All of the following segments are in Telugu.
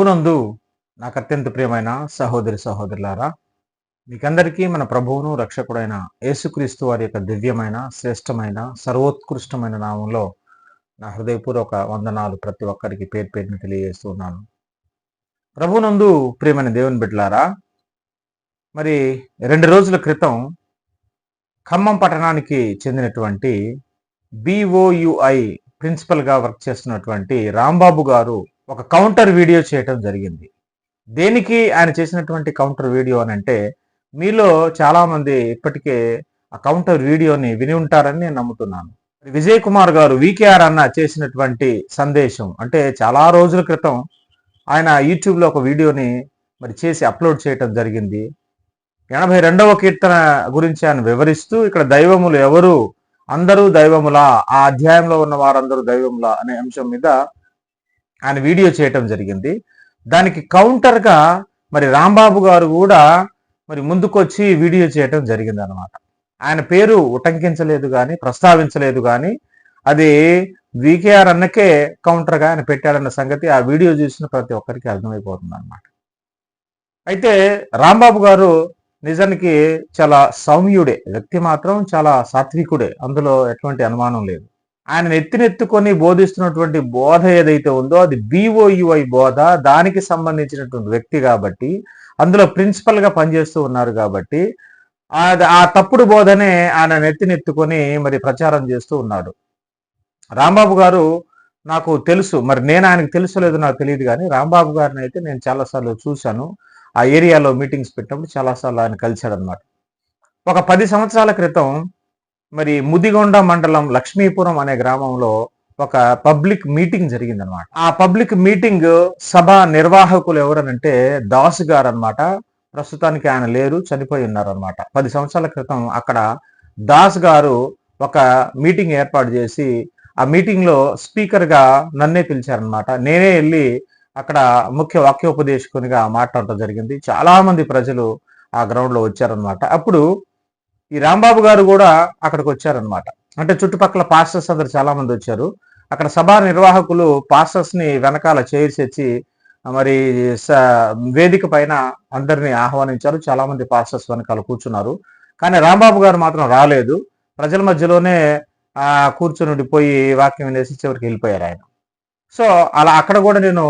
ప్రభునందు నాకు అత్యంత ప్రియమైన సహోదరి సహోదరులారా మీకందరికీ మన ప్రభువును రక్షకుడైన యేసుక్రీస్తు వారి యొక్క దివ్యమైన శ్రేష్టమైన సర్వోత్కృష్టమైన నామంలో నా హృదయపూర్వక వందనాలు ప్రతి ఒక్కరికి పేరు పేరుని తెలియజేస్తున్నాను ప్రభునందు ప్రియమైన దేవుని బిడ్డలారా మరి రెండు రోజుల క్రితం ఖమ్మం పట్టణానికి చెందినటువంటి బిఓయుఐ ప్రిన్సిపల్గా వర్క్ చేస్తున్నటువంటి రాంబాబు గారు ఒక కౌంటర్ వీడియో చేయటం జరిగింది. దేనికి ఆయన చేసినటువంటి కౌంటర్ వీడియో అని అంటే మీలో చాలామంది ఇప్పటికే ఆ కౌంటర్ వీడియోని విని ఉంటారని నేను నమ్ముతున్నాను. విజయ్ కుమార్ గారు వికేఆర్ అన్న చేసినటువంటి సందేశం అంటే చాలా రోజుల క్రితం ఆయన యూట్యూబ్లో ఒక వీడియోని మరి చేసి అప్లోడ్ చేయటం జరిగింది. ఎనభై రెండవ కీర్తన గురించి ఆయన వివరిస్తూ ఇక్కడ దైవములు ఎవరు? అందరూ దైవములా. ఆ అధ్యాయంలో ఉన్న వారందరూ దైవములా అనే అంశం మీద ఆయన వీడియో చేయటం జరిగింది. దానికి కౌంటర్గా మరి రాంబాబు గారు కూడా మరి ముందుకొచ్చి వీడియో చేయటం జరిగింది అనమాట ఆయన పేరు ఉటంకించలేదు కానీ ప్రస్తావించలేదు కానీ అది వికేఆర్ అన్నకే కౌంటర్గా ఆయన పెట్టాడన్న సంగతి ఆ వీడియో చూసిన ప్రతి ఒక్కరికి అర్థమైపోతుంది అనమాట అయితే రాంబాబు గారు నిజానికి చాలా సౌమ్యుడే. వ్యక్తి మాత్రం చాలా సాత్వికుడే. అందులో ఎటువంటి అనుమానం లేదు. ఆయన ఎత్తినెత్తుకొని బోధిస్తున్నటువంటి బోధ ఏదైతే ఉందో అది బిఓయుఐ బోధ. దానికి సంబంధించినటువంటి వ్యక్తి కాబట్టి అందులో ప్రిన్సిపల్గా పనిచేస్తూ ఉన్నారు కాబట్టి ఆ తప్పుడు బోధనే ఆయన నెత్తినెత్తుకొని మరి ప్రచారం చేస్తూ ఉన్నాడు. రాంబాబు గారు నాకు తెలుసు మరి నేను ఆయనకు తెలుసులేదు నాకు తెలియదు కానీ రాంబాబు గారిని అయితే నేను చాలాసార్లు చూశాను. ఆ ఏరియాలో మీటింగ్స్ పెట్టినప్పుడు చాలాసార్లు ఆయన కలిశాడనమాట ఒక పది సంవత్సరాల క్రితం మరి ముదిగొండ మండలం లక్ష్మీపురం అనే గ్రామంలో ఒక పబ్లిక్ మీటింగ్ జరిగిందనమాట ఆ పబ్లిక్ మీటింగ్ సభ నిర్వాహకులు ఎవరనంటే దాస్ గారు అనమాట ప్రస్తుతానికి ఆయన లేరు చనిపోయి ఉన్నారనమాట పది సంవత్సరాల క్రితం అక్కడ దాస్ గారు ఒక మీటింగ్ ఏర్పాటు చేసి ఆ మీటింగ్లో స్పీకర్గా నన్నే పిలిచారనమాట నేనే వెళ్ళి అక్కడ ముఖ్య వాక్యోపదేశకునిగా మాట్లాడటం జరిగింది. చాలా మంది ప్రజలు ఆ గ్రౌండ్లో వచ్చారనమాట అప్పుడు ఈ రాంబాబు గారు కూడా అక్కడికి వచ్చారనమాట అంటే చుట్టుపక్కల పాస్టర్స్ అందరు చాలా మంది వచ్చారు. అక్కడ సభా నిర్వాహకులు పాస్టర్స్ని వెనకాల చేర్చి మరి వేదిక పైన అందరినీ ఆహ్వానించారు. చాలా మంది పాస్టర్స్ వెనకాల కూర్చున్నారు. కానీ రాంబాబు గారు మాత్రం రాలేదు. ప్రజల మధ్యలోనే ఆ కూర్చుని పోయి వాక్యం వినేసి చివరికి వెళ్ళిపోయారు ఆయన. సో అలా అక్కడ కూడా నేను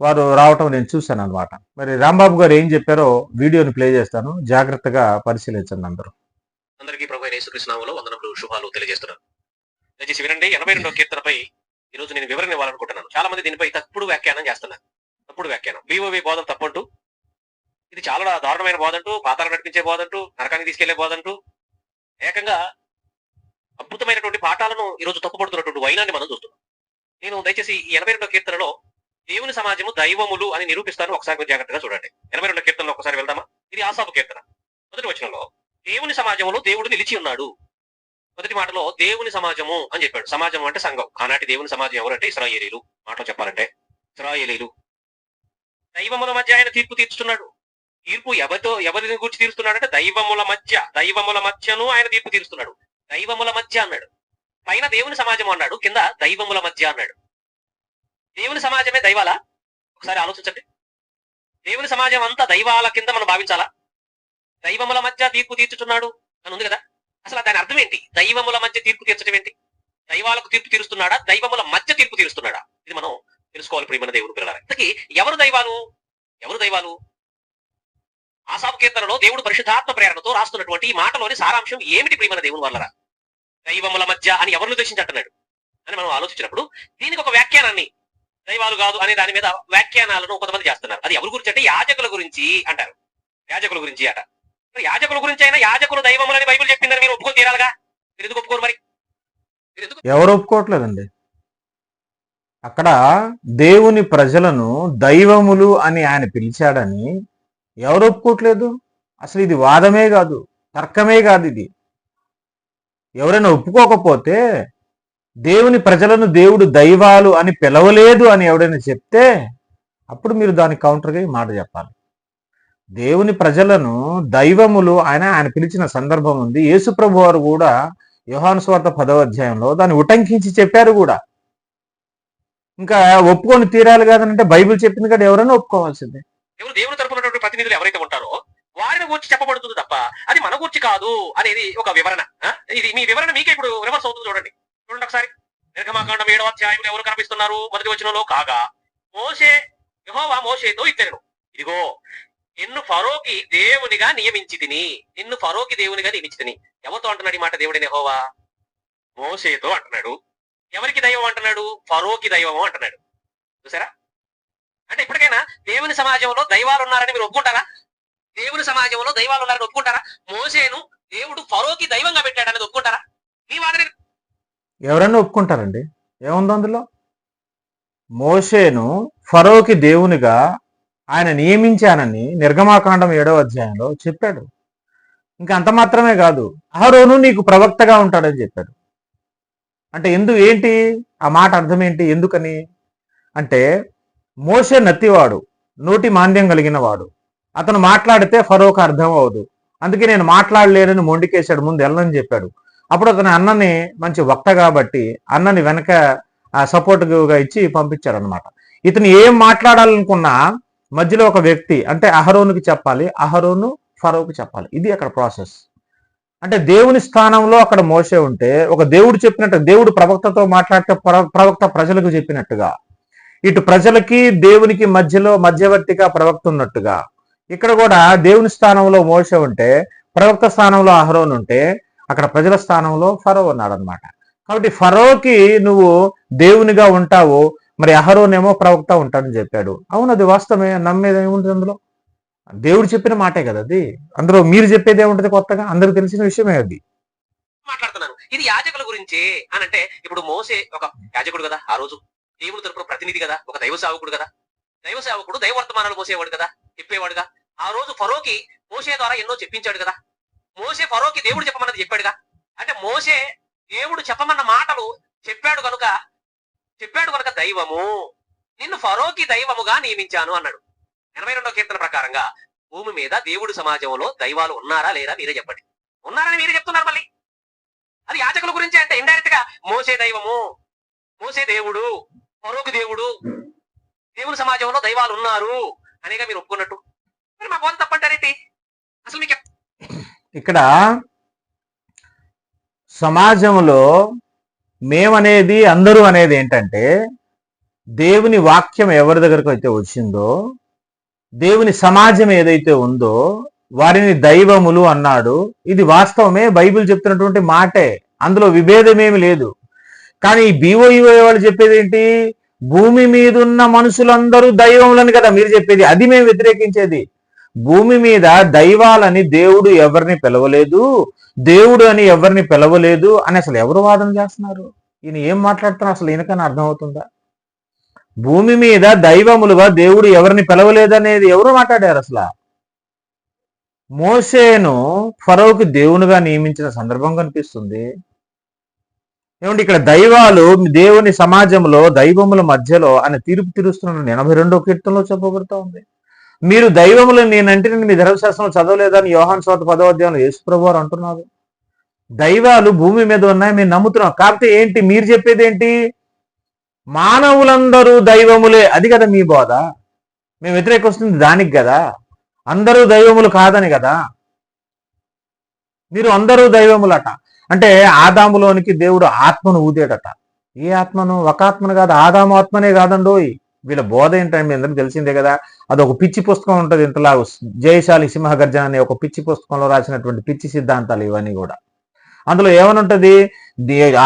వారు రావటం నేను చూశాను అనమాట మరి రాంబాబు గారు ఏం చెప్పారో వీడియోని ప్లే చేస్తాను. జాగ్రత్తగా పరిశీలించండి అందరూ. అందరికీ ప్రభు యేసుకృష్ణాములో వందనములు శుభాలు తెలియజేస్తున్నాను. దయచేసి వినండి ఎనభై రెండో కీర్తనపై ఈ రోజు నేను వివరణ ఇవ్వాలనుకుంటున్నాను. చాలా మంది దీనిపై తప్పుడు వ్యాఖ్యానం చేస్తున్నారు. తప్పుడు వ్యాఖ్యానం. బీఓవి బోధన తప్పంటూ ఇది చాలా దారుణమైన బోధంటూ పాతాలు నడిపించే బోధంటూ నరకానికి తీసుకెళ్ళే బోధంటూ ఏకంగా అద్భుతమైనటువంటి పాఠాలను ఈ రోజు తప్పుపడుతున్నటువంటి వైనాన్ని మనం చూస్తున్నాం. నేను దయచేసి ఈ ఎనభై రెండో కీర్తనలో దేవుని సమాజము దైవములు అని నిరూపిస్తాను. ఒకసారి జాగ్రత్తగా చూడండి. ఎనభై రెండో కీర్తనలో ఒకసారి వెళ్దామా? ఇది ఆసాపు కీర్తన. మొదటి వచనంలో దేవుని సమాజంలో దేవుడు నిలిచి ఉన్నాడు. మొదటి మాటలో దేవుని సమాజము అని చెప్పాడు. సమాజం అంటే సంఘం. ఆనాటి దేవుని సమాజం ఎవరంటే ఇస్రాయేలీలు. మాటలో చెప్పాలంటే ఇస్రాయేలీలు. దైవముల మధ్య ఆయన తీర్పు తీర్చుతున్నాడు. తీర్పు ఎవరితో ఎవరిని గురించి తీరుస్తున్నాడంటే దైవముల మధ్య దైవముల మధ్యను ఆయన తీర్పు తీరుస్తున్నాడు. దైవముల మధ్య అన్నాడు. పైన దేవుని సమాజం అన్నాడు కింద దైవముల మధ్య అన్నాడు. దేవుని సమాజమే దైవాలా? ఒకసారి ఆలోచించండి. దేవుని సమాజం అంతా దైవాల కింద మనం భావించాలా? దైవముల మధ్య తీర్పు తీర్చుతున్నాడు అని ఉంది కదా? అసలు దాని అర్థం ఏంటి? దైవముల మధ్య తీర్పు తీర్చడం ఏంటి? దైవాలకు తీర్పు తీరుస్తున్నాడా? దైవముల మధ్య తీర్పు తీరుస్తున్నాడా? ఇది మనం తెలుసుకోవాలి ప్రియమైన దేవుడు పిల్లల ఇంతకీ ఎవరు దైవాలు? ఎవరు దైవాలు? ఆసాపు కీర్తనలో దేవుడు పరిశుద్ధాత్మ ప్రేరణతో రాస్తున్నటువంటి ఈ మాటలోని సారాంశం ఏమిటి ప్రియమైన దేవుని వల్లరా దైవముల మధ్య అని ఎవరు ఉద్దేశించట్టున్నాడు అని మనం ఆలోచించినప్పుడు దీనికి ఒక వ్యాఖ్యానాన్ని దైవాలు కాదు అనే దాని మీద వ్యాఖ్యానాలను కొంతమంది చేస్తున్నారు. అది ఎవరి గురించి అంటే యాజకుల గురించి అంటారు. యాజకుల గురించి అట. యాజకుల గురించి అయినా యాజకులు దైవములని బైబిల్ చెప్పిందని మీరు ఒప్పుకొని తీరాలిగా? మీరు ఎందుకు ఒప్పుకోరు మరి? ఎవరు ఒప్పుకోవట్లేదండి. అక్కడ దేవుని ప్రజలను దైవములు అని ఆయన పిలిచాడని ఎవరు ఒప్పుకోవట్లేదు? అసలు ఇది వాదమే కాదు తర్కమే కాదు ఇది. ఎవరైనా ఒప్పుకోకపోతే దేవుని ప్రజలను దేవుడు దైవాలు అని పిలవలేదు అని ఎవడైనా చెప్తే అప్పుడు మీరు దాని కౌంటర్గా మాట చెప్పాలి. దేవుని ప్రజలను దైవములు ఆయన ఆయన పిలిచిన సందర్భం ఉంది. యేసుప్రభు వారు కూడా యోహాను స్వార్థ పదవ అధ్యాయంలో దాన్ని ఉటంకించి చెప్పారు కూడా. ఇంకా ఒప్పుకొని తీరాలి కాదంటే బైబిల్ చెప్పింది కదా ఎవరైనా ఒప్పుకోవాల్సిందే. ఎవరు దేవుని తరపున ప్రతినిధులు ఎవరైతే ఉంటారో వారిని గురించి చెప్పబడుతుంది తప్ప అది మన గురించి కాదు అనేది ఒక వివరణ. ఇది మీ వివరణ మీకే ఇప్పుడు రివర్స్ అవుతుంది చూడండి. చూడండి ఒకసారి. నిర్గమాకాండం ఏడవ అధ్యాయంలో ఎవరు కనిపిస్తున్నారు? మొదటి వచనంలో కాగా మోసే యహోవా మోసేతో ఇద్దరు ఇదిగో నిన్ను ఫరోకి దేవునిగా నియమించి తిని నిన్ను ఫరోకి దేవునిగా నియమించి తిని ఎవరితో అంటున్నాడు ఈ మాట దేవుడిని హోవా మోసేతో అంటున్నాడు. ఎవరికి దైవం అంటున్నాడు? ఫరోకి దైవము అంటున్నాడు. చూసారా? అంటే ఇప్పటికైనా దేవుని సమాజంలో దైవాలు ఉన్నారని మీరు ఒప్పుకుంటారా? దేవుని సమాజంలో దైవాలు ఉన్నారని ఒప్పుకుంటారా? మోసేను దేవుడు ఫరోకి దైవంగా పెట్టాడనేది ఒప్పుకుంటారా? మీ వాదన ఎవరైనా ఒప్పుకుంటారండి? ఏముంది అందులో? మోసేను ఫరోకి దేవునిగా ఆయన నియమించానని నిర్గమాకాండం ఏడవ అధ్యాయంలో చెప్పాడు. ఇంకా అంత మాత్రమే కాదు అహరోను నీకు ప్రవక్తగా ఉంటాడని చెప్పాడు. అంటే ఎందు ఏంటి? ఆ మాట అర్థం ఏంటి? ఎందుకని? అంటే మోషే నత్తివాడు నోటి మాంద్యం కలిగిన వాడు. అతను మాట్లాడితే ఫరోకు అర్థం అవదు. అందుకే నేను మాట్లాడలేనని మొండికేశాడు ముందు వెళ్ళని చెప్పాడు. అప్పుడు అతని అన్నని మంచి వక్త కాబట్టి అన్నని వెనక సపోర్ట్గా ఇచ్చి పంపించాడు అనమాట ఇతను ఏం మాట్లాడాలనుకున్నా మధ్యలో ఒక వ్యక్తి అంటే అహరోనుకి చెప్పాలి అహరోను ఫరోకి చెప్పాలి. ఇది అక్కడ ప్రాసెస్. అంటే దేవుని స్థానంలో అక్కడ మోసే ఉంటే ఒక దేవుడు చెప్పినట్టు దేవుడు ప్రవక్తతో మాట్లాడితే ప్రవక్త ప్రజలకు చెప్పినట్టుగా ఇటు ప్రజలకి దేవునికి మధ్యలో మధ్యవర్తిగా ప్రవక్త ఉన్నట్టుగా ఇక్కడ కూడా దేవుని స్థానంలో మోసే ఉంటే ప్రవక్త స్థానంలో అహరోన్ ఉంటే అక్కడ ప్రజల స్థానంలో ఫరో ఉన్నాడు అనమాట కాబట్టి ఫరోకి నువ్వు దేవునిగా ఉంటావు మరి అహరోనేమో ప్రవక్త ఉంటాడని చెప్పాడు. అవును అది వాస్తవమే. నమ్మేది ఏముంటుంది అందులో? దేవుడు చెప్పిన మాటే కదా అది. అందులో మీరు చెప్పేది ఏముంటది కొత్తగా? అందరికి తెలిసిన విషయమే అది. మాట్లాడుతున్నాను ఇది యాజకుల గురించి అని అంటే ఇప్పుడు మోసే ఒక యాజకుడు కదా ఆ రోజు. దేవుడు తరపున ప్రతినిధి కదా ఒక దైవ సేవకుడు కదా. దైవ సేవకుడు దైవర్తమానాలు మోసేవాడు కదా చెప్పేవాడుగా. ఆ రోజు ఫరోకి మోసే ద్వారా ఎన్నో చెప్పించాడు కదా. మోసే ఫరోకి దేవుడు చెప్పమన్నది చెప్పాడుగా. అంటే మోసే దేవుడు చెప్పమన్న మాటలు చెప్పాడు కనుక చెప్పాడు కనుక దైవము నిన్ను ఫరోకి దైవముగా నియమించాను అన్నాడు. ఎనభై రెండో కీర్తన ప్రకారంగా భూమి మీద దేవుడు సమాజంలో దైవాలు ఉన్నారా లేరా మీరే చెప్పండి. ఉన్నారని మీరే చెప్తున్నారు మళ్ళీ. అది యాచకుల గురించి అంటే ఇండైరెక్ట్గా మోసే దైవము మోసే దేవుడు ఫరోకు దేవుడు దేవుని సమాజంలో దైవాలు ఉన్నారు అనేగా మీరు ఒప్పుకున్నట్టు. మరి మా బోధ తప్పంటారేంటి అసలు మీకు ఇక్కడ సమాజంలో మేమనేది అందరూ అనేది ఏంటంటే దేవుని వాక్యం ఎవరి దగ్గరకు అయితే వచ్చిందో దేవుని సమాజం ఏదైతే ఉందో వారిని దైవములు అన్నాడు. ఇది వాస్తవమే బైబిల్ చెప్తున్నటువంటి మాటే. అందులో విభేదమేమి లేదు. కానీ ఈ బీఓఈఓ వాళ్ళు చెప్పేది ఏంటి? భూమి మీద ఉన్న మనుషులందరూ దైవములని కదా మీరు చెప్పేది. అది మేము వ్యతిరేకించేది. భూమి మీద దైవాలని దేవుడు ఎవరిని పిలవలేదు. దేవుడు అని ఎవరిని పిలవలేదు అని అసలు ఎవరు వాదన చేస్తున్నారు? ఈయన ఏం మాట్లాడుతున్నారు అసలు ఈయనకన్నా అర్థమవుతుందా? భూమి మీద దైవములుగా దేవుడు ఎవరిని పిలవలేదనేది ఎవరు మాట్లాడారు అసలు? మోసేను ఫరోకి దేవునిగా నియమించిన సందర్భం కనిపిస్తుంది. ఏమంటే ఇక్కడ దైవాలు దేవుని సమాజంలో దైవముల మధ్యలో ఆయన తీర్పు తీరుస్తున్న ఎనభై రెండో కీర్తనలో చెప్పబడుతూ ఉంది మీరు దైవములు నేనంటే నేను మీ ధర్మశాస్త్రంలో చదవలేదని యోహాన్ స్వాత పదవ అధ్యాయంలో యేసుప్రభు వారు అంటున్నారు. దైవాలు భూమి మీద ఉన్నాయి మేము నమ్ముతున్నాం. కాకపోతే ఏంటి? మీరు చెప్పేది ఏంటి? మానవులందరూ దైవములే. అది కదా మీ బోధ. మేము వ్యతిరేకొస్తుంది దానికి కదా. అందరూ దైవములు కాదని కదా. మీరు అందరూ దైవములట. అంటే ఆదాములోనికి దేవుడు ఆత్మను ఊదేడట. ఏ ఆత్మను? ఒక ఆత్మను కాదు. ఆదాము ఆత్మనే కాదండోయ్. వీళ్ళ బోధ ఏంటంటే మీ అందరికీ తెలిసిందే కదా. అది ఒక పిచ్చి పుస్తకం ఉంటుంది ఇంతలా జయశాలి సింహగర్జన అనే ఒక పిచ్చి పుస్తకంలో రాసినటువంటి పిచ్చి సిద్ధాంతాలు ఇవన్నీ కూడా. అందులో ఏమనుంటది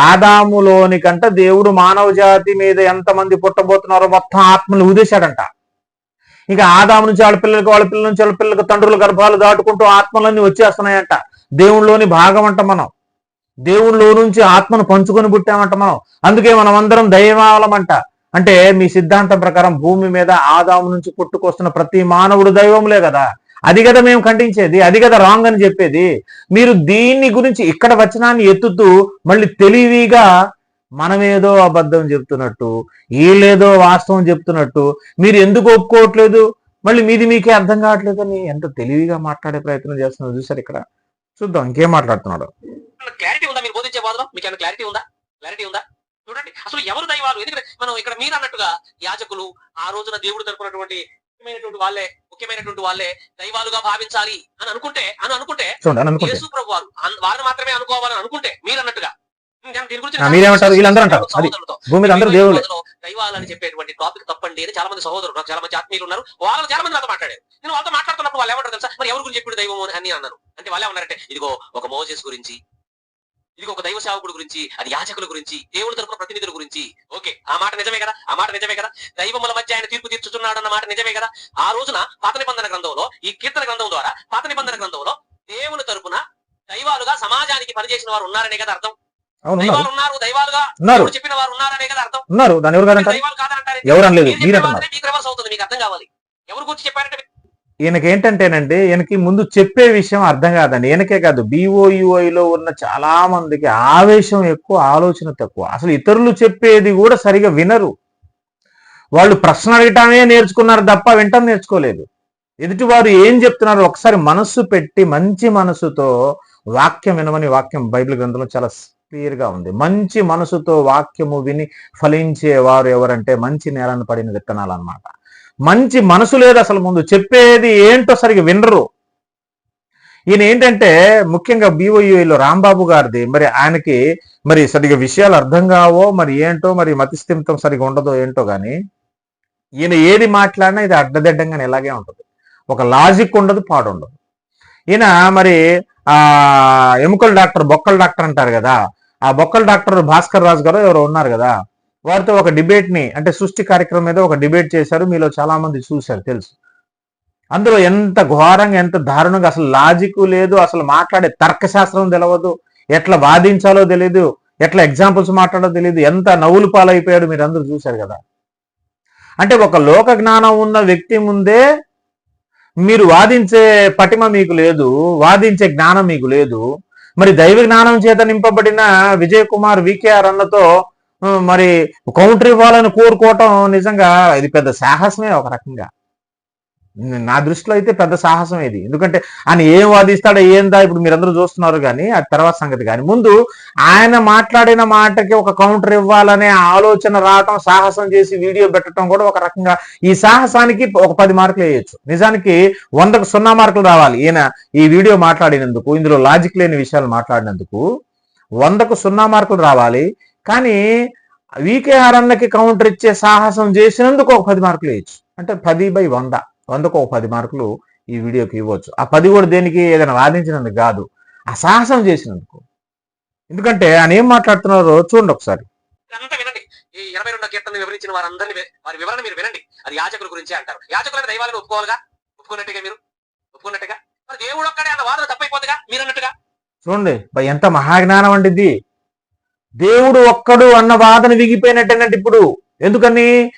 ఆదాములోని కంట దేవుడు మానవ జాతి మీద ఎంతమంది పుట్టబోతున్నారో మొత్తం ఆత్మలు ఊదేశాడంట. ఇక ఆదాము నుంచి వాళ్ళ పిల్లలకి వాళ్ళ పిల్లల నుంచి వాళ్ళ పిల్లలకు తండ్రుల గర్భాలు దాటుకుంటూ ఆత్మలన్నీ వచ్చేస్తున్నాయంట. దేవుళ్ళలోని భాగం అంట మనం. దేవుళ్ళలో నుంచి ఆత్మను పంచుకొని పుట్టామంట మనం. అందుకే మనం అందరం దైవాలమంట. అంటే మీ సిద్ధాంతం ప్రకారం భూమి మీద ఆదాము నుంచి పుట్టుకొస్తున్న ప్రతి మానవుడు దైవములే కదా. అది కదా మేము ఖండించేది అది కదా రాంగ్ అని చెప్పేది. మీరు దీన్ని గురించి ఇక్కడ వచనాన్ని ఎత్తుతూ మళ్ళీ తెలివిగా మనమేదో అబద్ధం చెప్తున్నట్టు వీళ్ళేదో వాస్తవం చెప్తున్నట్టు మీరు ఎందుకు ఒప్పుకోవట్లేదు? మళ్ళీ మీది మీకే అర్థం కావట్లేదు అని ఎంత తెలివిగా మాట్లాడే ప్రయత్నం చేస్తున్నారు చూసారు ఇక్కడ. చూద్దాం ఇంకేం మాట్లాడుతున్నాడు? క్లారిటీ ఉందా? మీరు బోధించే బాధలో మీకు క్లారిటీ ఉందా? క్లారిటీ ఉందా? చూడండి అసలు ఎవరు దైవాలు ఎందుకంటే మనం ఇక్కడ మీరు అన్నట్టుగా యాజకులు ఆ రోజున దేవుడు తరపునటువంటి ముఖ్యమైనటువంటి వాళ్ళే ముఖ్యమైనటువంటి వాళ్ళే దైవాలుగా భావించాలి అని అనుకుంటే అని అనుకుంటే యేసు ప్రభు వారు వారిని మాత్రమే అనుకోవాలని అనుకుంటే మీరు అన్నట్టుగా నేను దీని గురించి ఆ, మీరేమంటారు? వీళ్ళందరూ అంటారు. అది. సహోదరులతో. భూమి మీద అందరూ దేవుళ్ళే రోజులో దైవాలని చెప్పేటువంటి టాపిక్ తప్పండి అని చాలా మంది సహోదరులు నాకు చాలా మంది ఆత్మీయులు ఉన్నారు వాళ్ళు చాలా మంది నాతో మాట్లాడారు నేను వాళ్ళతో మాట్లాడుతున్నప్పుడు వాళ్ళు ఏమంటారు తెలుసా మరి ఎవరి గురించి చెప్పాడు దైవం అని అన్నాను అంటే వాళ్ళు ఏమన్నారంటే ఇదిగో ఒక మోజెస్ గురించి ఇదిగో ఒక దైవ సేవకుడు గురించి అది యాచకుల గురించి దేవుడి తరపున ప్రతినిధుల గురించి. ఓకే ఆ మాట నిజమే కదా? ఆ మాట నిజమే కదా? దైవముల మధ్య ఆయన తీర్పు తీర్చుతున్నాడు అన్న మాట నిజమే కదా? ఆ రోజున పాత నిబంధన గ్రంథంలో ఈ కీర్తన గ్రంథం ద్వారా పాత నిబంధన గ్రంథంలో దేవుని తరపున దైవాలుగా సమాజానికి పనిచేసిన వారు ఉన్నారనే కదా అర్థం? ఉన్నారు. దైవాలు ఉన్నారు దైవాలుగా చెప్పిన వారు ఉన్నారనే కదా అర్థం? ఉన్నారు. ఎవరు కాదంటారు? అనలేదు. రివర్స్ అవుతుంది మీకు అర్థం కావాలి. ఎవరు గురించి చెప్పారంటే ఈయనకి ఏంటంటేనండి ఈయనకి ముందు చెప్పే విషయం అర్థం కాదండి. ఈయనకే కాదు BOUI ఉన్న చాలా మందికి ఆవేశం ఎక్కువ ఆలోచన తక్కువ. అసలు ఇతరులు చెప్పేది కూడా సరిగా వినరు. వాళ్ళు ప్రశ్న అడగటమే నేర్చుకున్నారు తప్ప వింటం నేర్చుకోలేదు. ఎదుటి వారు ఏం చెప్తున్నారు ఒకసారి మనస్సు పెట్టి మంచి మనసుతో వాక్యం వినమని వాక్యం బైబిల్ గ్రంథంలో చాలా క్లియర్గా ఉంది. మంచి మనసుతో వాక్యము విని ఫలించే వారు ఎవరంటే మంచి నేలను పడిన విత్తనాలు అనమాట మంచి మనసు లేదు అసలు ముందు. చెప్పేది ఏంటో సరిగ్గా వినరు. ఈయన ఏంటంటే ముఖ్యంగా బీఓయూలో రాంబాబు గారిది. మరి ఆయనకి మరి సరిగా విషయాలు అర్థం కావో మరి ఏంటో మరి మతిస్థిమితం సరిగా ఉండదో ఏంటో కానీ ఈయన ఏది మాట్లాడినా ఇది అడ్డదిడ్డంగానే ఇలాగే ఉంటుంది. ఒక లాజిక్ ఉండదు పాడు ఉండదు ఈయన మరి ఆ ఎముకల డాక్టర్ బొక్కల డాక్టర్ అంటారు కదా. ఆ బొక్కల డాక్టర్ భాస్కర్ రాజు గారు ఎవరు ఉన్నారు కదా. వారితో ఒక డిబేట్ని అంటే సృష్టి కార్యక్రమం మీద ఒక డిబేట్ చేశారు మీలో చాలామంది చూశారు తెలుసు. అందులో ఎంత ఘోరంగా ఎంత దారుణంగా అసలు లాజిక్ లేదు అసలు మాట్లాడే తర్కశాస్త్రం తెలియదు ఎట్లా వాదించాలో తెలియదు ఎట్లా ఎగ్జాంపుల్స్ మాట్లాడో తెలియదు ఎంత నవ్వులు పాలైపోయాడు మీరు అందరూ చూశారు కదా. అంటే ఒక లోక జ్ఞానం ఉన్న వ్యక్తి ముందే మీరు వాదించే పటిమ మీకు లేదు వాదించే జ్ఞానం మీకు లేదు. మరి దైవ జ్ఞానం చేత నింపబడిన విజయ్ కుమార్ వికేఆర్ అన్నతో మరి కౌంటర్ ఇవ్వాలని కోరుకోవటం నిజంగా ఇది పెద్ద సాహసమే ఒక రకంగా. నా దృష్టిలో అయితే పెద్ద సాహసం ఇది. ఎందుకంటే ఆయన ఏం వాదిస్తాడో ఏందా ఇప్పుడు మీరందరూ చూస్తున్నారు కానీ ఆ తర్వాత సంగతి కానీ. ముందు ఆయన మాట్లాడిన మాటకి ఒక కౌంటర్ ఇవ్వాలనే ఆలోచన రావటం సాహసం చేసి వీడియో పెట్టడం కూడా ఒక రకంగా ఈ సాహసానికి ఒక పది మార్కులు వేయచ్చు. నిజానికి వందకు సున్నా మార్కులు రావాలి. ఈయన ఈ వీడియో మాట్లాడినందుకు ఇందులో లాజిక్ లేని విషయాలు మాట్లాడినందుకు వందకు సున్నా మార్కులు రావాలి. కానీ వీకేఆర్ అన్నకి కౌంటర్ ఇచ్చే సాహసం చేసినందుకు ఒక పది మార్కులు వేయచ్చు. అంటే పది బై వంద. వందకు ఒక పది మార్కులు ఈ వీడియోకి ఇవ్వచ్చు. ఆ పది కూడా దేనికి ఏదైనా వాదించినందుకు కాదు. ఆ సాహసం చేసినందుకు. ఎందుకంటే ఆయన ఏం మాట్లాడుతున్నారో చూడండి ఒకసారి. ఈ ఇరవై రెండో కీర్తన వివరించిన వారందరినీ వారి వివరణ మీరు వినండి. అది యాజకుల గురించి అంటారు. యాజకులైన దైవాలను ఒప్పుకోవాలిగా? ఒప్పుకున్నట్టుగా మీరు? ఒప్పుకున్నట్టుగా? మరి దేవుడు ఒక్కడే అన్న వాదన తప్పైపోతుందిగా? మీరు అన్నట్టుగా చూడండి ఎంత మహాజ్ఞానం అండి దేవుడు ఒక్కడు అన్న వాదన విగిపోయినట్టేనంటే ఇప్పుడు. ఎందుకని?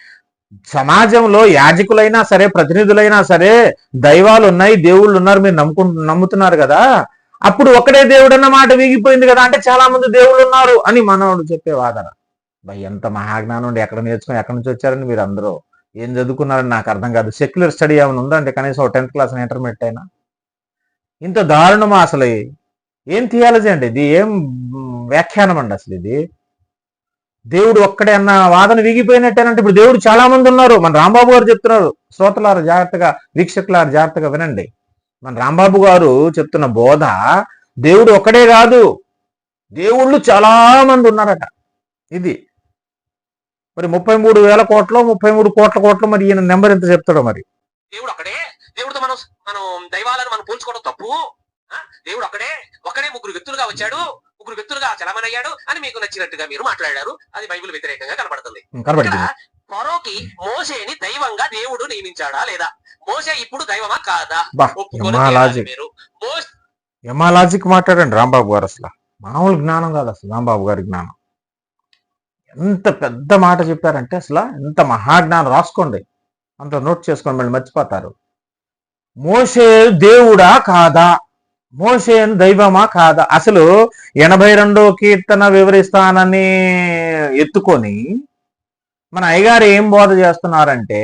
సమాజంలో యాజకులైనా సరే ప్రతినిధులైనా సరే దైవాలు ఉన్నాయి దేవుళ్ళు ఉన్నారు మీరు నమ్ముకు నమ్ముతున్నారు కదా. అప్పుడు ఒక్కడే దేవుడు అన్న మాట విగిపోయింది కదా. అంటే చాలా మంది దేవుళ్ళు ఉన్నారు అని మనవాడు చెప్పే వాదన. ఎంత మహాజ్ఞానం ఉండి ఎక్కడ నేర్చుకుని ఎక్కడి నుంచి వచ్చారని మీరు అందరూ ఏం చదువుకున్నారని నాకు అర్థం కాదు. సెక్యులర్ స్టడీ ఏమైనా ఉందంటే కనీసం కనీసం టెన్త్ క్లాస్ ఇంటర్మీడియట్ అయినా? ఇంత దారుణమా అసలు? ఏం థియాలజీ అండి ఇది? ఏం వ్యాఖ్యానం అండి అసలు ఇది. దేవుడు ఒక్కడే అన్న వాదన వీగిపోయినట్టేనంటే ఇప్పుడు దేవుడు చాలా మంది ఉన్నారు. మన రాంబాబు గారు చెప్తున్నారు. శ్రోతలారు జాగ్రత్తగా వీక్షకులారు జాగ్రత్తగా వినండి. మన రాంబాబు గారు చెప్తున్న బోధ దేవుడు ఒక్కడే కాదు. దేవుళ్ళు చాలా మంది ఉన్నారట. ఇది. మరి ముప్పై మూడు వేల కోట్లు ముప్పై మూడు కోట్ల కోట్లు మరి ఈయన నెంబర్ ఎంత చెప్తాడో మరి? దేవుడు ఒక్కడే? దేవుడితో మనం మనం దైవాలను మనం పోల్చుకోవడం తప్పు? దేవుడు అక్కడే ఒకడే ముగ్గురు వ్యక్తులుగా వచ్చాడు. ముగ్గురు వ్యక్తులుగా చలమని అయ్యాడు అని మీకు నచ్చినట్టుగా మీరు మాట్లాడారు. అది బైబిల్ వ్యతిరేకంగా కనబడుతుంది. ఇక్కడ ఫరోకి మోసేని దైవంగా దేవుడు నియమించాడా లేదా? మోసే ఇప్పుడు దైవమా కాదా? ఒప్పుకొని మీరు. యమా లాజిక్ మాట్లాడండి రాంబాబు గారు అసలు. మామూలు జ్ఞానం కాదు అసలు రాంబాబు గారి జ్ఞానం. ఎంత పెద్ద మాట చెప్పారంటే అసలు ఎంత మహాజ్ఞానం. రాసుకోండి. అంత నోట్ చేసుకోండి మళ్ళీ మర్చిపోతారు. మోసే దేవుడా కాదా? మోసేను దైవమా కాదా? అసలు ఎనభై రెండో కీర్తన వివరిస్తానని ఎత్తుకొని మన అయ్యగారు ఏం బోధ చేస్తున్నారంటే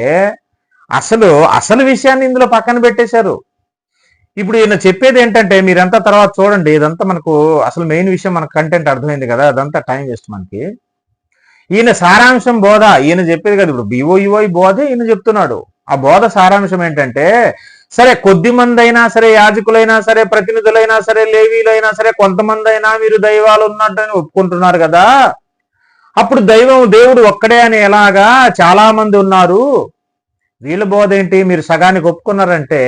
అసలు అసలు విషయాన్ని ఇందులో పక్కన పెట్టేశారు. ఇప్పుడు ఈయన చెప్పేది ఏంటంటే మీరంతా తర్వాత చూడండి ఇదంతా మనకు అసలు మెయిన్ విషయం మనకు కంటెంట్ అర్థమైంది కదా అదంతా టైం వేస్ట్ మనకి. ఈయన సారాంశం బోధ ఈయన చెప్పేది కదా ఇప్పుడు బిఓఈఓ బోధ ఈయన చెప్తున్నాడు. ఆ బోధ సారాంశం ఏంటంటే సరే కొద్ది మంది అయినా సరే యాజకులైనా సరే ప్రతినిధులైనా సరే లేవీలైనా సరే కొంతమంది అయినా మీరు దైవాలు ఉన్నట్టు ఒప్పుకుంటున్నారు కదా. అప్పుడు దైవం దేవుడు ఒక్కడే అని ఎలాగా చాలా మంది ఉన్నారు. వీళ్ళ బోధ ఏంటి? మీరు సగానికి ఒప్పుకున్నారంటే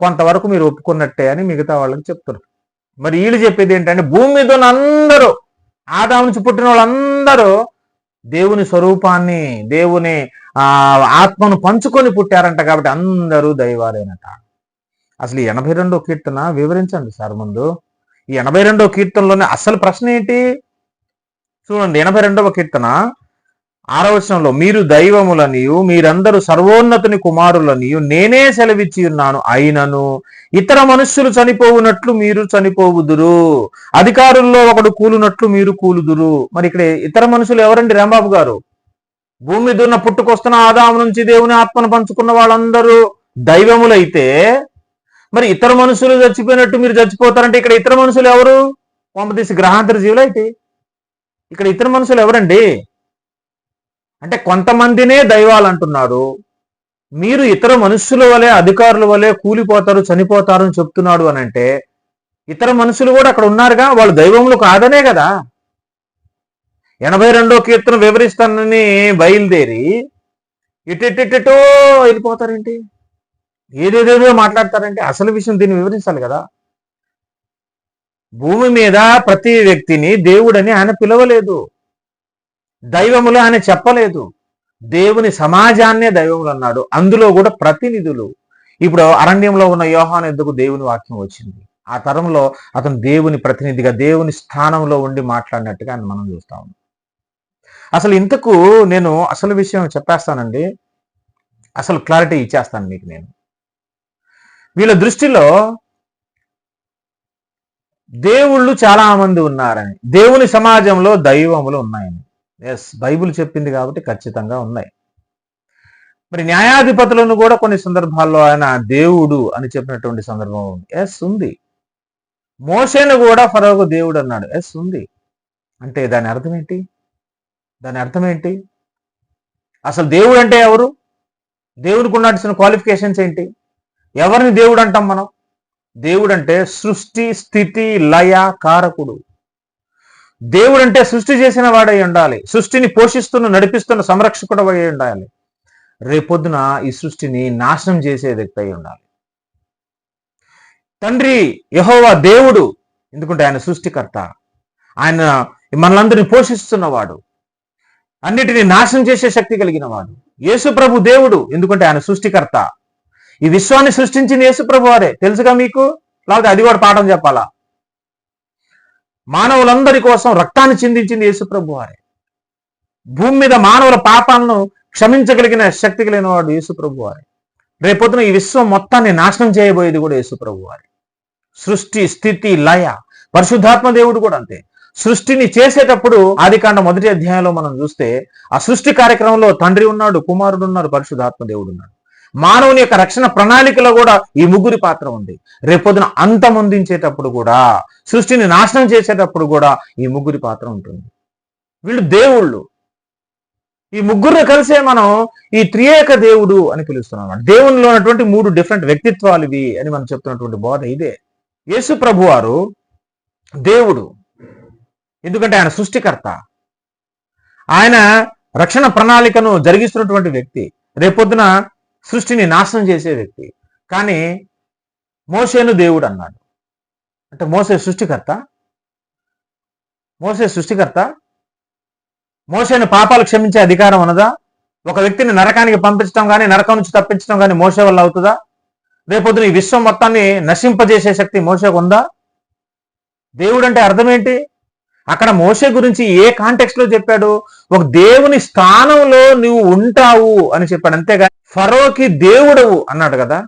కొంతవరకు మీరు ఒప్పుకున్నట్టే అని మిగతా వాళ్ళకి చెప్తారు మరి వీళ్ళు చెప్పేది ఏంటంటే భూమి మీద ఉన్న అందరూ ఆదాము నుంచి పుట్టిన వాళ్ళందరూ దేవుని స్వరూపాన్ని దేవుని ఆ ఆత్మను పంచుకొని పుట్టారంట కాబట్టి అందరూ దైవాలేనట. అసలు ఈ ఎనభై రెండో కీర్తన వివరించండి సార్ ముందు. ఈ ఎనభై రెండో కీర్తనలోనే అసలు ప్రశ్న ఏంటి? చూడండి ఎనభై రెండవ కీర్తన ఆరవచనంలో మీరు దైవములనియు మీరందరూ సర్వోన్నతుని కుమారులనియు నేనే సెలవిచ్చి ఉన్నాను అయినను. ఇతర మనుష్యులు చనిపోవునట్లు మీరు చనిపోవుదురు. అధికారుల్లో ఒకడు కూలునట్లు మీరు కూలుదురు. మరి ఇక్కడ ఇతర మనుషులు ఎవరండి? రాంబాబు గారు. భూమి మీద ఉన్న పుట్టుకొస్తున్న ఆదాము నుంచి దేవుని ఆత్మను పంచుకున్న వాళ్ళందరూ దైవములైతే మరి ఇతర మనుషులు చచ్చిపోయినట్టు మీరు చచ్చిపోతారంటే ఇక్కడ ఇతర మనుషులు ఎవరు? పంపదీసి గ్రహాంతర జీవులు అయితే. ఇక్కడ ఇతర మనుషులు ఎవరండి? అంటే కొంతమందినే దైవాలు అంటున్నారు. మీరు ఇతర మనుషుల వలె అధికారుల వలె కూలిపోతారు చనిపోతారు అని చెప్తున్నాడు అని అంటే ఇతర మనుషులు కూడా అక్కడ ఉన్నారుగా వాళ్ళు దైవములు కాదనే కదా. ఎనభై రెండో కీర్తన వివరిస్తానని బయలుదేరి ఇటెటెటో వెళ్ళిపోతారేంటి? ఏదేదేదో మాట్లాడతారంటే అసలు విషయం దీన్ని వివరించాలి కదా. భూమి మీద ప్రతి వ్యక్తిని దేవుడని ఆయన పిలవలేదు. దైవములు ఆయన చెప్పలేదు. దేవుని సమాజాన్నే దైవములు అన్నాడు. అందులో కూడా ప్రతినిధులు. ఇప్పుడు అరణ్యంలో ఉన్న యోహాను ఎందుకు దేవుని వాక్యం వచ్చింది? ఆ తరంలో అతను దేవుని ప్రతినిధిగా దేవుని స్థానంలో ఉండి మాట్లాడినట్టుగా ఆయన మనం చూస్తా ఉన్నాం. అసలు ఇంతకు నేను అసలు విషయం చెప్పేస్తానండి. అసలు క్లారిటీ ఇచ్చేస్తాను మీకు నేను. వీళ్ళ దృష్టిలో దేవుళ్ళు చాలామంది ఉన్నారని దేవుని సమాజంలో దైవములు ఉన్నాయని. ఎస్ బైబిల్ చెప్పింది కాబట్టి ఖచ్చితంగా ఉన్నాయి. మరి న్యాయాధిపతులను కూడా కొన్ని సందర్భాల్లో ఆయన దేవుడు అని చెప్పినటువంటి సందర్భం ఉంది. ఎస్ ఉంది. మోసేను కూడా ఫరోకు దేవుడు అన్నాడు. ఎస్ ఉంది. అంటే దాని అర్థం ఏంటి? దాని అర్థం ఏంటి? అసలు దేవుడు అంటే ఎవరు? దేవుడికి ఉండాల్సిన క్వాలిఫికేషన్స్ ఏంటి? ఎవరిని దేవుడు అంటాం మనం? దేవుడు అంటే సృష్టి స్థితి లయ కారకుడు. దేవుడు అంటే సృష్టి చేసిన వాడై ఉండాలి. సృష్టిని పోషిస్తున్న నడిపిస్తున్న సంరక్షకుడు అయి ఉండాలి. రేపొద్దున ఈ సృష్టిని నాశనం చేసే వ్యక్తి అయి ఉండాలి? తండ్రి యహోవా దేవుడు. ఎందుకంటే ఆయన సృష్టికర్త. ఆయన మనలందరినీ పోషిస్తున్నవాడు. అన్నిటిని నాశనం చేసే శక్తి కలిగిన వాడు. యేసుప్రభు దేవుడు ఎందుకంటే ఆయన సృష్టికర్త. ఈ విశ్వాన్ని సృష్టించింది యేసుప్రభు వారే. తెలుసుగా మీకు? లేకపోతే అది కూడా పాఠం చెప్పాలా? మానవులందరి కోసం రక్తాన్ని చిందించింది యేసుప్రభు వారే. భూమి మీద మానవుల పాపాలను క్షమించగలిగిన శక్తి కలిగిన వాడు యేసుప్రభు వారే. రేపొద్దున ఈ విశ్వం మొత్తాన్ని నాశనం చేయబోయేది కూడా యేసుప్రభు వారే. సృష్టి స్థితి లయ పరిశుద్ధాత్మ దేవుడు కూడా అంతే. సృష్టిని చేసేటప్పుడు ఆదికాండ మొదటి అధ్యాయంలో మనం చూస్తే ఆ సృష్టి కార్యక్రమంలో తండ్రి ఉన్నాడు కుమారుడు ఉన్నాడు పరిశుద్ధాత్మ దేవుడు ఉన్నాడు. మానవుని యొక్క రక్షణ ప్రణాళికలో కూడా ఈ ముగ్గురి పాత్ర ఉంది. రేపొద్దున అంతమొందించేటప్పుడు కూడా సృష్టిని నాశనం చేసేటప్పుడు కూడా ఈ ముగ్గురి పాత్ర ఉంటుంది. వీళ్ళు దేవుళ్ళు. ఈ ముగ్గురు కలిసే మనం ఈ త్రియేక దేవుడు అని పిలుస్తున్నాం. దేవునిలో ఉన్నటువంటి మూడు డిఫరెంట్ వ్యక్తిత్వాలు ఇవి అని మనం చెప్తున్నటువంటి బోధ ఇదే. యేసు ప్రభు వారు దేవుడు. ఎందుకంటే ఆయన సృష్టికర్త. ఆయన రక్షణ ప్రణాళికను జరిగిస్తున్నటువంటి వ్యక్తి. రేపొద్దున సృష్టిని నాశనం చేసే వ్యక్తి. కానీ మోసేను దేవుడు అన్నాడు. అంటే మోసే సృష్టికర్త? మోసే సృష్టికర్త? మోసేను పాపాలు క్షమించే అధికారం ఉన్నదా? ఒక వ్యక్తిని నరకానికి పంపించడం కానీ నరకం నుంచి తప్పించడం కానీ మోసే వల్ల అవుతుందా? రేపొద్దున ఈ విశ్వం మొత్తాన్ని నశింపజేసే శక్తి మోసేకు ఉందా? దేవుడు అంటే అర్థం ఏంటి? అక్కడ మోసే గురించి ఏ కాంటెక్స్ట్లో చెప్పాడు? ఒక దేవుని స్థానంలో నువ్వు ఉంటావు అని చెప్పాడు. అంతేగా ఫరోకి దేవుడవు అన్నాడు కదా.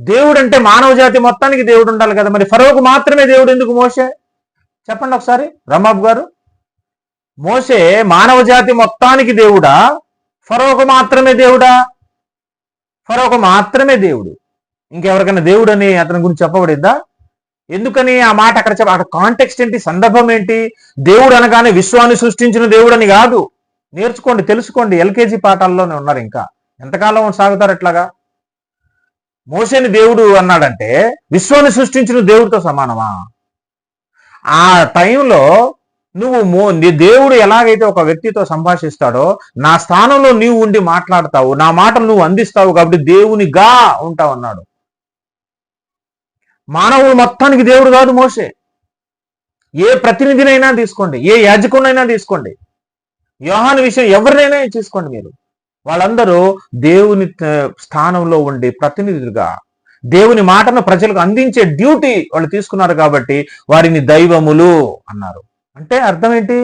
దేవుడు అంటే మానవ జాతి మొత్తానికి దేవుడు ఉండాలి కదా. మరి ఫరోకు మాత్రమే దేవుడు ఎందుకు మోసే చెప్పండి ఒకసారి. రమాబ్ గారు. మోసే మానవ జాతి మొత్తానికి దేవుడా? ఫరోకు మాత్రమే దేవుడా? ఫరోకు మాత్రమే దేవుడు. ఇంకెవరికైనా దేవుడు అని అతని గురించి చెప్పబడిద్దా ఎందుకని ఆ మాట అక్కడ చెప్ప అక్కడ కాంటెక్స్ట్ ఏంటి? సందర్భం ఏంటి? దేవుడు అనగానే విశ్వాన్ని సృష్టించిన దేవుడు అని కాదు. నేర్చుకోండి తెలుసుకోండి. ఎల్కేజీ పాఠాల్లోనే ఉన్నారు ఇంకా. ఎంతకాలం సాగుతారు ఎట్లాగా మోసేని దేవుడు అన్నాడంటే విశ్వాన్ని సృష్టించిన దేవుడితో సమానమా? ఆ టైంలో నువ్వు మో నీ దేవుడు ఎలాగైతే ఒక వ్యక్తితో సంభాషిస్తాడో నా స్థానంలో నీవు ఉండి మాట్లాడతావు నా మాటలు నువ్వు అందిస్తావు కాబట్టి దేవునిగా ఉంటావు అన్నాడు. మానవుడు మొత్తానికి దేవుడు కాదు మోసే ఏ ప్రతినిధినైనా తీసుకోండి ఏ యాజకునైనా తీసుకోండి. యోహాను విషయం ఎవరినైనా తీసుకోండి మీరు. వాళ్ళందరూ దేవుని స్థానంలో ఉండి ప్రతినిధులుగా దేవుని మాటను ప్రజలకు అందించే డ్యూటీ వాళ్ళు తీసుకున్నారు కాబట్టి వారిని దైవములు అన్నారు. అంటే అర్థం ఏంటి?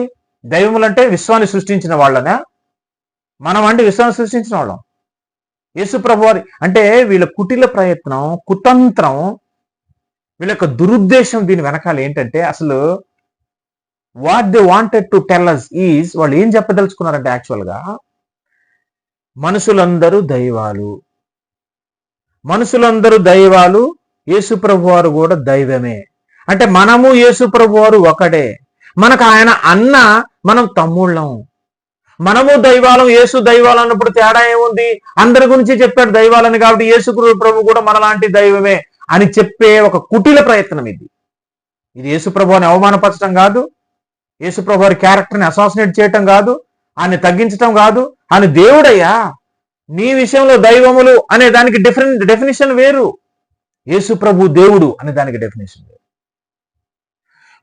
దైవములు అంటే విశ్వాన్ని సృష్టించిన వాళ్ళనే? మనం అంటే విశ్వాన్ని సృష్టించిన వాళ్ళం. యేసు ప్రభు వారి అంటే వీళ్ళ కుటిల ప్రయత్నం కుతంత్రం వీళ్ళ యొక్క దురుద్దేశం దీని వెనకాల ఏంటంటే అసలు what they wanted to tell us is వాళ్ళు ఏం చెప్పదలుచుకున్నారంటే యాక్చువల్గా మనుషులందరూ దైవాలు. మనుషులందరూ దైవాలు యేసుప్రభు వారు కూడా దైవమే. అంటే మనము యేసుప్రభు వారు ఒకడే మనకు ఆయన అన్న మనం తమ్ముళ్ళం. మనము దైవాలం యేసు దైవాలం అన్నప్పుడు తేడా ఏముంది? అందరి గురించి చెప్పాడు దైవాలని కాబట్టి యేసు ప్రభు కూడా మనలాంటి దైవమే. అని చెప్పే ఒక కుటిల ప్రయత్నం ఇది. ఇది యేసుప్రభుని అవమానపరచడం కాదు. యేసుప్రభు వారి క్యారెక్టర్ని అసాసినేట్ చేయటం కాదు. ఆయన తగ్గించటం కాదు. ఆయన దేవుడయ్యా నీ విషయంలో దైవములు అనే దానికి డిఫరెంట్ డెఫినేషన్ వేరు. యేసుప్రభు దేవుడు అనే దానికి డెఫినేషన్ వేరు.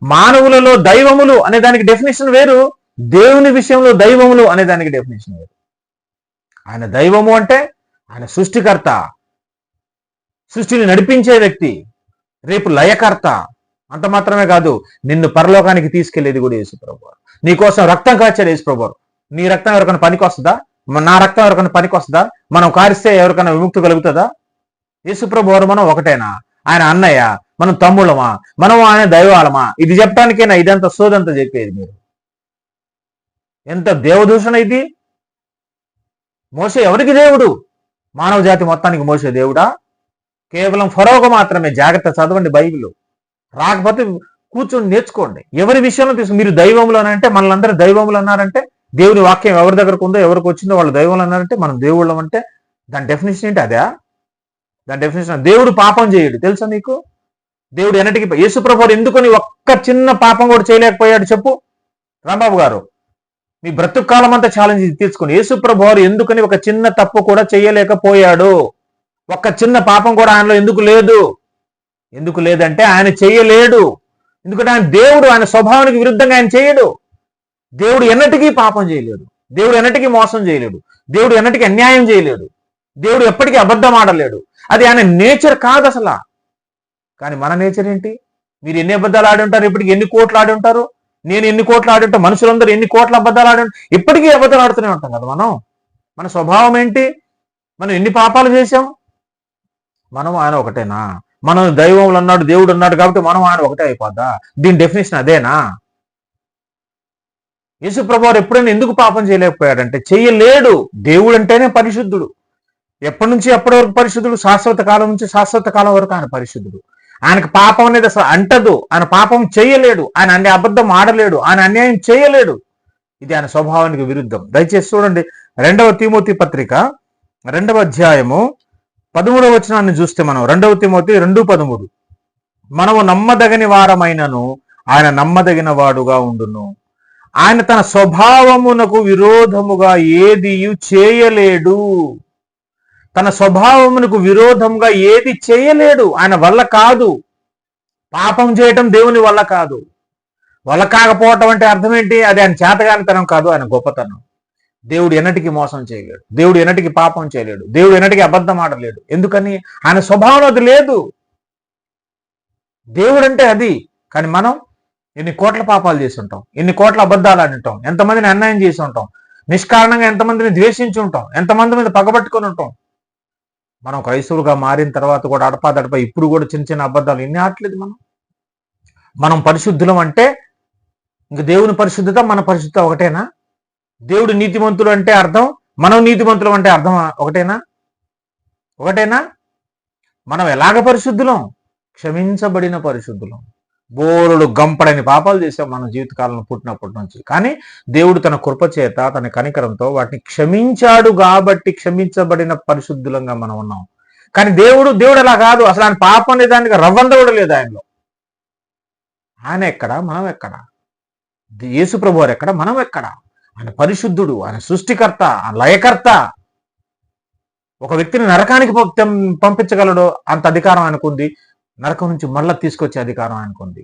మానవులలో దైవములు అనే దానికి డెఫినేషన్ వేరు. దేవుని విషయంలో దైవములు అనే దానికి డెఫినేషన్ వేరు. ఆయన దైవము అంటే ఆయన సృష్టికర్త. సృష్టిని నడిపించే వ్యక్తి రేపు లయకర్త అంత మాత్రమే కాదు నిన్ను పరలోకానికి తీసుకెళ్ళేది కూడా యేసు ప్రభు నీకోసం రక్తం కాచాడు యేసు ప్రభు నీ రక్తం ఎవరికైనా పనికి వస్తుందా? నా రక్తం ఎవరికైనా పనికి వస్తుందా? మనం కారిస్తే ఎవరికైనా విముక్తి కలుగుతుందా? యేసుప్రభు వారు మనం ఒకటేనా? ఆయన అన్నయ్య మనం తమ్ముళ్ళమా? మనం ఆయన దైవాలమా? ఇది చెప్పడానికైనా? ఇదంతా సోదంతా చెప్పేది మీరు. ఎంత దేవదూషణ ఇది. మోసే ఎవరికి దేవుడు? మానవ జాతి మొత్తానికి మోసే దేవుడా? కేవలం ఫరోగ మాత్రమే జాగ్రత్త చదవండి బైబిల్. రాకపోతే కూర్చొని నేర్చుకోండి. ఎవరి విషయంలో తీసుకు మీరు దైవములు మనల్ అందరూ దైవములు అన్నారంటే దేవుని వాక్యం ఎవరి దగ్గరకు ఉందో ఎవరికి వచ్చిందో వాళ్ళు దైవం అన్నారంటే మనం దేవుళ్ళం అంటే దాని డెఫినేషన్ ఏంటి అదే? దాని డెఫినేషన్ దేవుడు పాపం చేయడు. తెలుసా నీకు? దేవుడు ఎన్నటికి యేసుప్రభుడు ఎందుకని ఒక్క చిన్న పాపం కూడా చేయలేకపోయాడు చెప్పు. రాంబాబు గారు మీ బ్రతుకాలం అంతా ఛాలెంజ్ తీర్చుకుని యేసుప్రభు వారు ఎందుకని ఒక చిన్న తప్పు కూడా చేయలేకపోయాడు. ఒక్క చిన్న పాపం కూడా ఆయనలో ఎందుకు లేదు? ఎందుకు లేదంటే ఆయన చేయలేడు. ఎందుకంటే ఆయన దేవుడు ఆయన స్వభావానికి విరుద్ధంగా ఆయన చేయడు. దేవుడు ఎన్నటికీ పాపం చేయలేడు. దేవుడు ఎన్నటికీ మోసం చేయలేడు. దేవుడు ఎన్నటికీ అన్యాయం చేయలేడు. దేవుడు ఎప్పటికీ అబద్ధం ఆడలేడు. అది ఆయన నేచర్ కాదు అసలు. కానీ మన నేచర్ ఏంటి? మీరు ఎన్ని అబద్ధాలు ఆడి ఉంటారు? ఇప్పటికి ఎన్ని కోట్లు ఆడి ఉంటారు? నేను ఎన్ని కోట్లు ఆడి ఉంటాను మనుషులందరూ ఎన్ని కోట్ల అబద్ధాలు ఆడి ఉంటారు ఇప్పటికీ అబద్ధాలు ఆడుతూనే ఉంటాం కదా మనం. మన స్వభావం ఏంటి? మనం ఎన్ని పాపాలు చేశాం? మనం ఆయన ఒకటేనా? మనం దైవములు అన్నాడు దేవుడు అన్నాడు కాబట్టి మనం ఆయన ఒకటే అయిపోద్దా? దీని డెఫినేషన్ అదేనా? యేసు ఎప్పుడైనా ఎందుకు పాపం చేయలేకపోయాడంటే చేయలేడు. దేవుడు అంటేనే పరిశుద్ధుడు. ఎప్పటి నుంచి ఎప్పటి వరకు పరిశుద్ధుడు? శాశ్వత కాలం నుంచి శాశ్వత కాలం వరకు ఆయన పరిశుద్ధుడు. ఆయనకు పాపం అనేది అసలు అంటదు. ఆయన పాపం చేయలేడు. ఆయన అన్ని అబద్ధం ఆడలేడు. ఆయన అన్యాయం చేయలేడు. ఇది ఆయన స్వభావానికి విరుద్ధం. దయచేసి చూడండి. రెండవ తిమోతి పత్రిక రెండవ అధ్యాయము పదమూడవ వచనాన్ని చూస్తే మనం రెండవ తిమోతి రెండు పదమూడు. మనము నమ్మదగని వారమైనను ఆయన నమ్మదగిన వాడుగా ఉండును. ఆయన తన స్వభావమునకు విరోధముగా ఏది చేయలేడు. తన స్వభావమునకు విరోధంగా ఏది చేయలేడు. ఆయన వల్ల కాదు. పాపం చేయటం దేవుని వల్ల కాదు. వల్ల కాకపోవటం అంటే అర్థం ఏంటి? అది ఆయన చేతగానితనం కాదు ఆయన గొప్పతనం. దేవుడు ఎన్నటికీ మోసం చేయలేడు. దేవుడు ఎన్నటికీ పాపం చేయలేడు. దేవుడు ఎన్నటికీ అబద్ధం ఆడలేడు. ఎందుకని? ఆయన స్వభావం అది లేదు. దేవుడు అంటే అది. కానీ మనం ఎన్ని కోట్ల పాపాలు చేసి ఉంటాం. ఎన్ని కోట్ల అబద్ధాలు ఆడి ఉంటాం. ఎంతమందిని అన్యాయం చేసి ఉంటాం. నిష్కారణంగా ఎంతమందిని ద్వేషించి ఉంటాం. ఎంతమంది మీద పగబట్టుకొని ఉంటాం. మనం క్రైస్తవులుగా మారిన తర్వాత కూడా అడపాదడప ఇప్పుడు కూడా చిన్న చిన్న అబద్ధాలు ఎన్ని ఆటలేదు మనం. మనం పరిశుద్ధులం అంటే ఇంక దేవుని పరిశుద్ధత మన పరిశుద్ధత ఒకటేనా? దేవుడు నీతిమంతుడు అంటే అర్థం మనం నీతిమంతులం అంటే అర్థం ఒకటేనా? ఒకటేనా? మనం ఎలాగ పరిశుద్ధులం? క్షమించబడిన పరిశుద్ధులం. బోరుడు గంపడని పాపాలు చేసాం మన జీవితకాలంలో పుట్టినప్పటి నుంచి. కానీ దేవుడు తన కృప చేత తన కనికరంతో వాటిని క్షమించాడు కాబట్టి క్షమించబడిన పరిశుద్ధులంగా మనం ఉన్నాం. కానీ దేవుడు దేవుడు అలా కాదు. అసలు ఆయన పాపం అనే దానికి రవ్వంత కూడా లేదు ఆయనలో. ఆయన ఎక్కడ? మనం ఎక్కడ? యేసు ప్రభు వారు ఎక్కడ? మనం ఎక్కడ? ఆయన పరిశుద్ధుడు ఆయన సృష్టికర్త ఆయన లయకర్త. ఒక వ్యక్తిని నరకానికి పంపించగలడు అంత అధికారం ఆయనకుంది. నరకం నుంచి మళ్ళా తీసుకొచ్చే అధికారం ఆయనకుంది.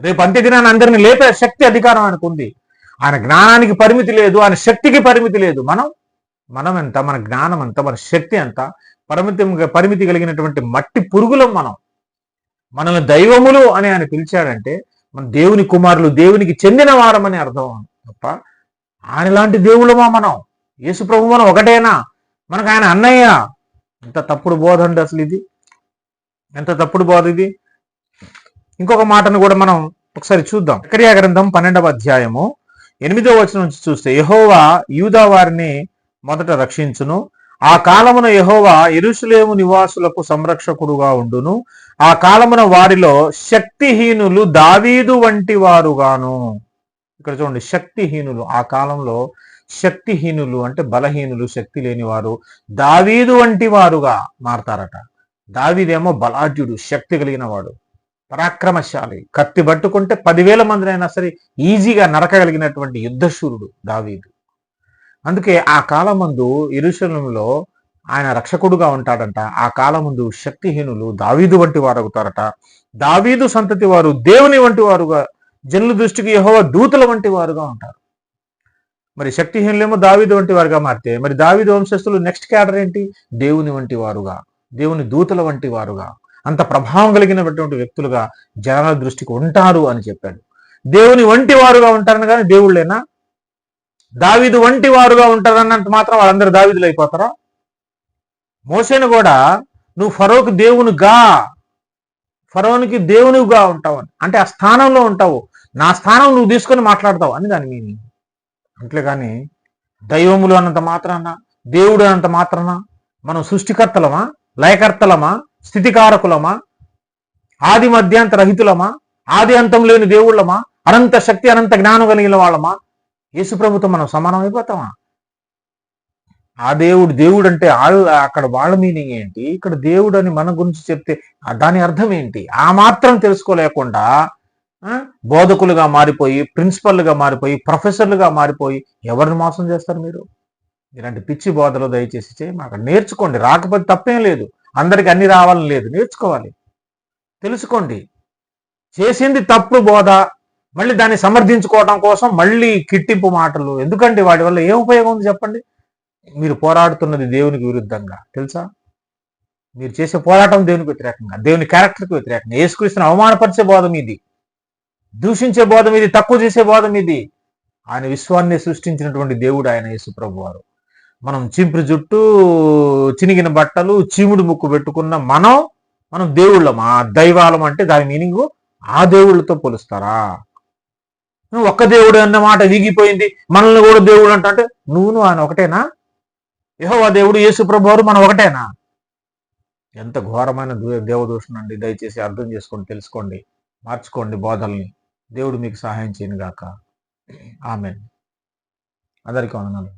రేపు అంత్య దినాన్ని అందరిని లేపే శక్తి అధికారం ఆయనకుంది. ఆయన జ్ఞానానికి పరిమితి లేదు ఆయన శక్తికి పరిమితి లేదు. మనం మనం ఎంత మన జ్ఞానం ఎంత మన శక్తి ఎంత పరిమితి పరిమితి కలిగినటువంటి మట్టి పురుగులం మనం. మనల్ని దైవములు అని ఆయన పిలిచాడంటే మన దేవుని కుమారులు దేవునికి చెందిన వారమని అర్థం తప్ప ఆయన లాంటి దేవుళ్ళమా మనం? యేసు ప్రభు మనం ఒకటేనా? మనకు ఆయన అన్నయ్య. ఎంత తప్పుడు బోధ అండి అసలు ఇది. ఎంత తప్పుడు బోధ ఇది. ఇంకొక మాటను కూడా మనం ఒకసారి చూద్దాం. జకర్యా గ్రంథం పన్నెండవ అధ్యాయము ఎనిమిదో వచనం నుంచి చూస్తే యహోవా యూదా వారిని మొదట రక్షించును. ఆ కాలమున యహోవా ఎరుసలేము నివాసులకు సంరక్షకుడుగా ఉండును. ఆ కాలమున వారిలో శక్తిహీనులు దావీదు వంటి వారుగాను. ఇక్కడ చూడండి శక్తిహీనులు. ఆ కాలంలో శక్తిహీనులు అంటే బలహీనులు శక్తి లేని వారు దావీదు వంటి వారుగా మారతారట. దావీదేమో బలాఢ్యుడు శక్తి కలిగిన వాడు పరాక్రమశాలి. కత్తి పట్టుకుంటే పదివేల మందినైనా సరే ఈజీగా నరకగలిగినటువంటి యుద్ధశూరుడు దావీదు. అందుకే ఆ కాలమందు ఇరుషలంలో ఆయన రక్షకుడుగా ఉంటాడంట. ఆ కాలముందు శక్తిహీనులు దావీదు వంటి వారు అవుతారట దావీదు సంతతి వారు దేవుని వంటి వారుగా జనుల దృష్టికి యహోవ దూతల వంటి వారుగా ఉంటారు. మరి శక్తిహీనులేమో దావీదు వంటి వారుగా మారితే మరి దావీదు వంశస్థులు నెక్స్ట్ క్యాడర్ ఏంటి? దేవుని వంటి వారుగా దేవుని దూతల వంటి వారుగా అంత ప్రభావం కలిగినటువంటి వ్యక్తులుగా జనాల దృష్టికి ఉంటారు అని చెప్పాడు. దేవుని వంటి వారుగా ఉంటారని కానీ దేవుళ్ళేనా? దావిదు వంటి వారుగా ఉంటారన్నంత మాత్రం వాళ్ళందరూ దావిదులు అయిపోతారా? మోసేను కూడా నువ్వు ఫరోకు దేవునిగా ఫరోనికి దేవునిగా ఉంటావు అంటే ఆ స్థానంలో ఉంటావు. నా స్థానం నువ్వు తీసుకొని మాట్లాడతావు అని దాని మీనింగ్ అంతేగాని దైవములు అన్నంత మాత్రాన దేవుడు అన్నంత మాత్రాన మనం సృష్టికర్తలమా లయకర్తలమా స్థితికారకులమా ఆది మధ్యాంత రహితులమా ఆది అంతం లేని దేవుళ్ళమా అనంత శక్తి అనంత జ్ఞానం కలిగిన వాళ్ళమా యేసు ప్రభుత్వం మనం సమానం అయిపోతామా? ఆ దేవుడు దేవుడు అంటే అక్కడ వాళ్ళ మీనింగ్ ఏంటి? ఇక్కడ దేవుడు అని మన గురించి చెప్తే దాని అర్థం ఏంటి? ఆ మాత్రం తెలుసుకోలేకుండా బోధకులుగా మారిపోయి ప్రిన్సిపల్లుగా మారిపోయి ప్రొఫెసర్లుగా మారిపోయి ఎవరిని మోసం చేస్తారు మీరు? ఇలాంటి పిచ్చి బోధలు దయచేసి చేయి మాకు నేర్చుకోండి. రాకపోతే తప్పేం లేదు. అందరికి అన్ని రావాలని లేదు. నేర్చుకోవాలి. తెలుసుకోండి. చేసింది తప్పు బోధ. మళ్ళీ దాన్ని సమర్థించుకోవడం కోసం మళ్ళీ కిట్టింపు మాటలు. ఎందుకండి? వాటి వల్ల ఏం ఉపయోగం ఉంది చెప్పండి? మీరు పోరాడుతున్నది దేవునికి విరుద్ధంగా. తెలుసా? మీరు చేసే పోరాటం దేవునికి వ్యతిరేకంగా. దేవుని క్యారెక్టర్కి వ్యతిరేకంగా. యేసుక్రీస్తుని అవమానపరిచే బోధం ఇది దూషించే బోధం ఇది తక్కువ చేసే బోధం ఇది. ఆయన విశ్వాన్ని సృష్టించినటువంటి దేవుడు ఆయన యేసుప్రభు వారు. మనం చింపురు జుట్టు చినిగిన బట్టలు చీముడు ముక్కు పెట్టుకున్న మనం మనం దేవుళ్ళం. ఆ దైవాలం అంటే దాని మీనింగ్ ఆ దేవుళ్ళతో పోలుస్తారా? నువ్వు ఒక్క దేవుడు అన్న మాట వీగిపోయింది. మనల్ని కూడా దేవుడు అంట అంటే నువ్వు ఆయన ఒకటేనా? యహోవా దేవుడు యేసు వారు మనం ఒకటేనా? ఎంత ఘోరమైన దే- దేవదూషణ అండి దయచేసి అర్థం చేసుకొని తెలుసుకోండి మార్చుకోండి బోధల్ని. దేవుడు మీకు సహాయం చేయను గాక ఆమె అందరికీ వందనాలు.